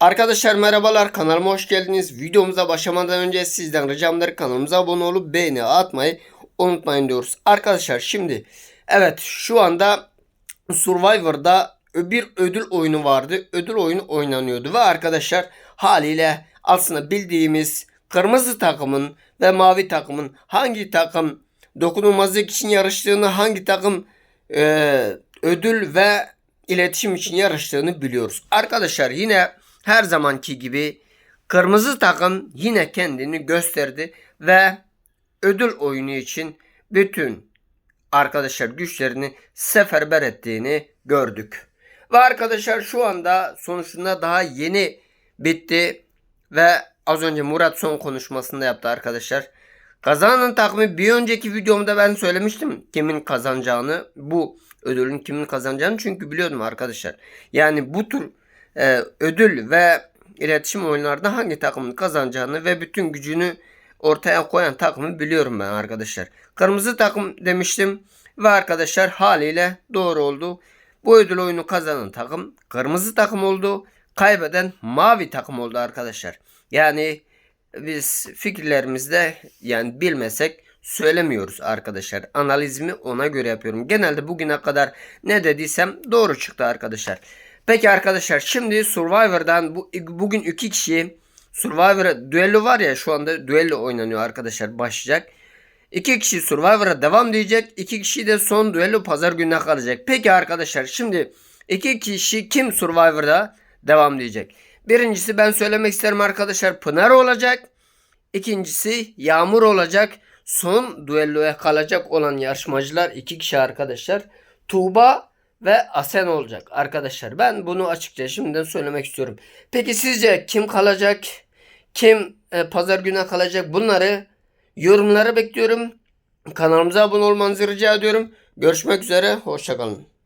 Arkadaşlar merhabalar kanalıma hoş geldiniz. Videomuza başlamadan önce sizden ricamdır kanalımıza abone olup beğeni atmayı unutmayın diyoruz. Arkadaşlar şimdi evet şu anda Survivor'da bir ödül oyunu vardı. Ödül oyunu oynanıyordu ve arkadaşlar haliyle aslında bildiğimiz kırmızı takımın ve mavi takımın hangi takım dokunulmazlık için yarıştığını hangi takım e, ödül ve iletişim için yarıştığını biliyoruz. Arkadaşlar yine her zamanki gibi kırmızı takım yine kendini gösterdi ve ödül oyunu için bütün arkadaşlar güçlerini seferber ettiğini gördük. Ve arkadaşlar şu anda sonuçunda daha yeni bitti ve az önce Murat son konuşmasında yaptı arkadaşlar. Kazanan takımı bir önceki videomda ben söylemiştim kimin kazanacağını. Bu ödülün kimin kazanacağını çünkü biliyordum arkadaşlar. Yani bu tür e, ödül ve iletişim oyunlarda hangi takımın kazanacağını ve bütün gücünü ortaya koyan takımı biliyorum ben arkadaşlar. Kırmızı takım demiştim ve arkadaşlar haliyle doğru oldu. Bu ödül oyunu kazanan takım kırmızı takım oldu. Kaybeden mavi takım oldu arkadaşlar. Yani biz fikirlerimizde yani bilmesek söylemiyoruz arkadaşlar. Analizimi ona göre yapıyorum. Genelde bugüne kadar ne dediysem doğru çıktı arkadaşlar. Peki arkadaşlar şimdi Survivor'dan bu bugün iki kişi Survivor'a düello var ya şu anda düello oynanıyor arkadaşlar başlayacak. İki kişi Survivor'a devam diyecek. iki kişi de son düello pazar gününe kalacak. Peki arkadaşlar şimdi iki kişi kim Survivor'da devam diyecek? Birincisi ben söylemek isterim arkadaşlar Pınar olacak. İkincisi Yağmur olacak. Son düelloya kalacak olan yarışmacılar iki kişi arkadaşlar. Tuğba ve Asen olacak arkadaşlar. Ben bunu açıkça şimdiden söylemek istiyorum. Peki sizce kim kalacak? Kim e, pazar günü kalacak? Bunları yorumlara bekliyorum. Kanalımıza abone olmanızı rica ediyorum. Görüşmek üzere. Hoşçakalın.